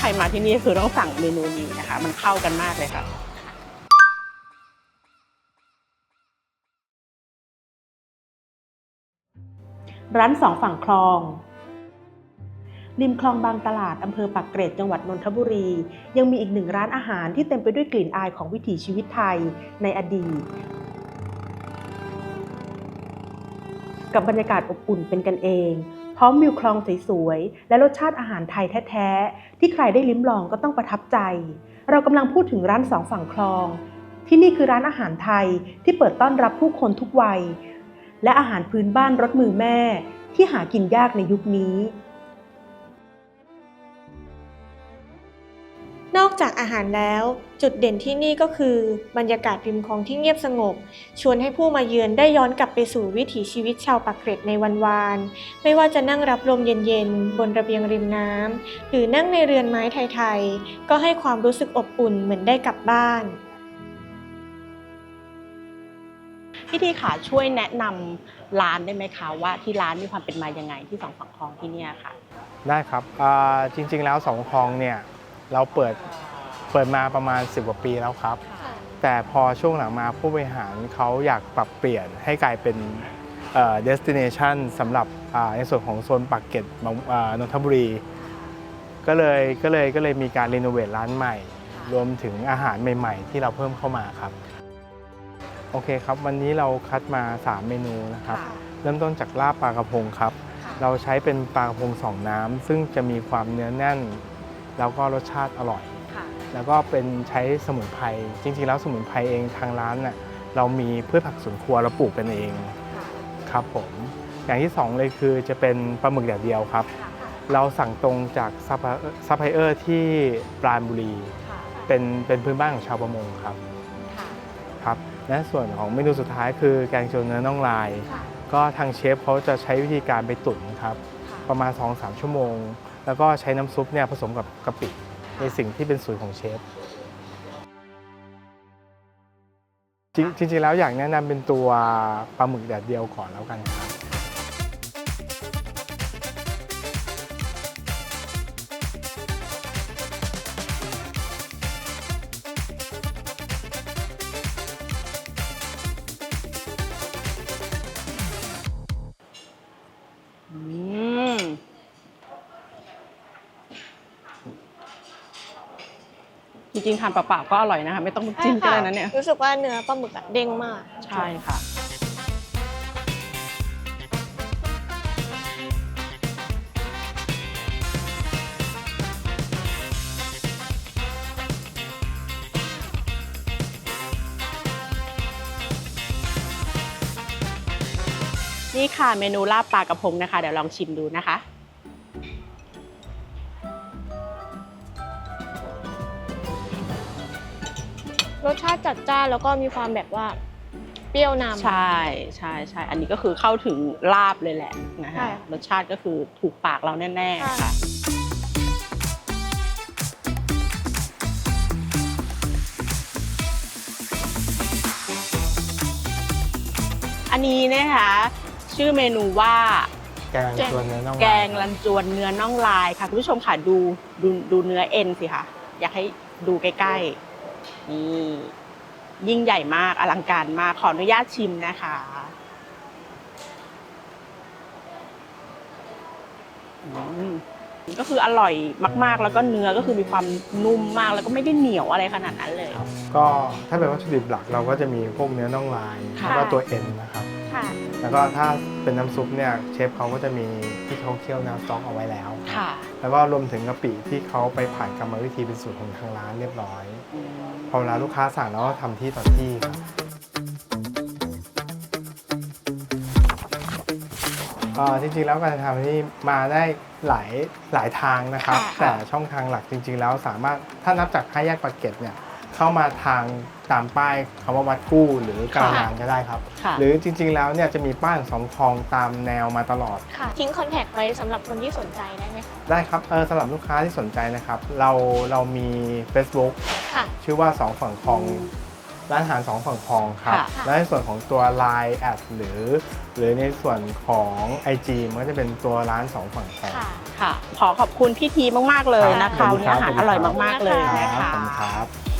ใครมาที่นี่คือต้องสั่งเมนูนี้นะคะ มันเข้ากันมากเลยค่ะร้านสองฝั่งคลอง ริมคลองบางตลาดอำเภอปากเกร็ดจังหวัดนนทบุรี ยังมีอีกหนึ่งร้านอาหารที่เต็มไปด้วยกลิ่นอายของวิถีชีวิตไทยในอดีต กับบรรยากาศอบอุ่นเป็นกันเอง พร้อมวิวคลองสวยๆ และรสชาติอาหารไทยแท้ๆ ที่ใครได้ลิ้มลองก็ต้องประทับใจ เรากำลังพูดถึงร้านสองฝั่งคลอง ที่นี่คือร้านอาหารไทยที่เปิดต้อนรับผู้คนทุกวัย และอาหารพื้นบ้านรสมือแม่ ที่หากินยากในยุคนี้ จากอาหารแล้ว จุดเด่นที่นี่ก็คือบรรยากาศริมคลองที่เงียบสงบ ชวนให้ผู้มาเยือนได้ย้อนกลับไปสู่วิถีชีวิตชาวปากเกร็ดในวันวาน ไม่ว่าจะนั่งรับลมเย็นๆ บนระเบียงริมน้ำ หรือนั่งในเรือนไม้ไทยๆ ก็ให้ความรู้สึกอบอุ่นเหมือนได้กลับบ้านพี่ทีขาช่วยแนะนำร้านได้ไหมคะว่าที่ร้านมีความเป็นมายังไงที่สองฝั่งคลองที่เนี่ยค่ะ ได้ครับอ่าจริงๆแล้วสองคลองเนี่ย เราเปิดเปิดมาประมาณ 10 กว่าปีแล้วครับ แต่พอช่วงหลังมาผู้บริหารเขาอยากปรับเปลี่ยนให้กลายเป็นเอ่อ destination สำหรับอ่าในส่วนของโซนปากเกร็ดบางอ่านนทบุรี ก็เลยก็เลยก็เลยมีการรีโนเวทร้านใหม่ รวมถึงอาหารใหม่ ๆ ที่เราเพิ่มเข้ามาครับ โอเคครับ วันนี้เราคัดมา 3 เมนูนะครับ เริ่มต้นจากลาบปลากระพงครับ เราใช้เป็นปลากระพงสองน้ำซึ่งจะมีความเนื้อแน่น แล้วก็รสชาติอร่อย แล้วก็เป็นใช้สมุนไพรจริง ๆ แล้วสมุนไพรเองทางร้านน่ะเรามีพืชผักสวนครัวเราปลูกกันเองครับผมอย่างที่สองเลยคือจะเป็นปลาหมึกแดดเดียวครับ เราสั่งตรงจากซัพพลายซัพพลายเออร์ที่ปราณบุรีเป็นเป็นพื้นบ้านของชาวประมงครับครับและส่วนของเมนูสุดท้ายคือแกงโจวเนื้อน่องลาย ก็ทางเชฟเขาจะใช้วิธีการไปตุ๋นครับ ประมาณ 2-3 ชั่วโมง แล้วก็ใช้น้ำซุปเนี่ยผสมกับกะปิในสิ่งที่เป็นสูตรของเชฟจริงจริงๆแล้วอยากแนะนำเป็นตัวปลาหมึกแดดเดียวก่อนแล้วกันครับ อืม จริงๆทานเปล่าๆก็อร่อยนะคะ ไม่ต้องจิ้มก็ได้นะเนี่ย รู้สึกว่าเนื้อปลาหมึกอะเด้งมาก ใช่ค่ะ นี่ค่ะเมนูลาบปลากระพงนะคะ เดี๋ยวลองชิมดูนะคะ รสชาติจัดจ้านแล้วก็มีความแบบว่าเปรี้ยวนำ ใช่ใช่ใช่อันนี้ก็คือเข้าถึงลาบเลยแหละนะใช่คะรสชาติก็คือถูกปากเราแน่ค่ะๆค่ะ อันนี้นะคะ ชื่อเมนูว่า แกงตัวเนื้อน่องลายแกงรันจวนเนื้อน่องลายค่ะ คุณผู้ชมค่ะดูดูดูเนื้อเอ็นสิคะอยากให้ดูใกล้ๆ นี่ยิ่งใหญ่มากอลังการมากขออนุญาตชิมนะคะอืมก็คืออร่อยมากๆ แล้วก็เนื้อก็คือมีความนุ่มมากแล้วก็ไม่ได้เหนียวอะไรขนาดนั้นเลยครับก็ถ้าเป็นวัตถุดิบหลักเราก็จะมีพวกเนื้อน่องลายค่ะแล้วก็ตัวเอ็นนะครับ ค่ะ แล้วก็ถ้าเป็นน้ำซุปเนี่ยเชฟเขาก็จะมีที่เขาเคี่ยวน้ำสต๊อกเอาไว้แล้ว ค่ะแล้วก็รวมถึงกะปิที่เขาไปผ่านกรรมวิธีเป็นสูตรของทางร้านเรียบร้อยอืมพอเวลาลูกค้าสั่งแล้วก็ทำที่ต่อที่ครับอ่าจริงๆแล้วการทำนี่มาได้หลายหลายทางนะครับ ค่ะ แต่ช่องทางหลักจริง ๆ แล้วสามารถถ้านับจากห้าแยกปากเกร็ดเนี่ย เข้ามาทางตามป้ายคำว่าวัดกู้หรือกลางงานก็ได้ครับ ค่ะหรือจริงๆแล้วเนี่ยจะมีป้ายของสองคลองตามแนวมาตลอด ค่ะ ทิ้งคอนแทคไว้สำหรับคนที่สนใจได้ไหมคะได้ครับเออสำหรับลูกค้าที่สนใจนะครับ เราเรามี Facebook ค่ะ ชื่อว่าสองฝั่งคลองร้านอาหารสองฝั่งคลองครับ ค่ะ และในส่วนของตัว Line แอดหรือ หรือในส่วนของ IG มันก็จะเป็นตัวร้านสองฝั่งคลอง ค่ะ ค่ะ ขอขอบคุณพี่ทีมาก ๆ เลยนะคะวันนี้อาหารอร่อยมาก ๆ เลยคนะรับคะขอบคุณครับ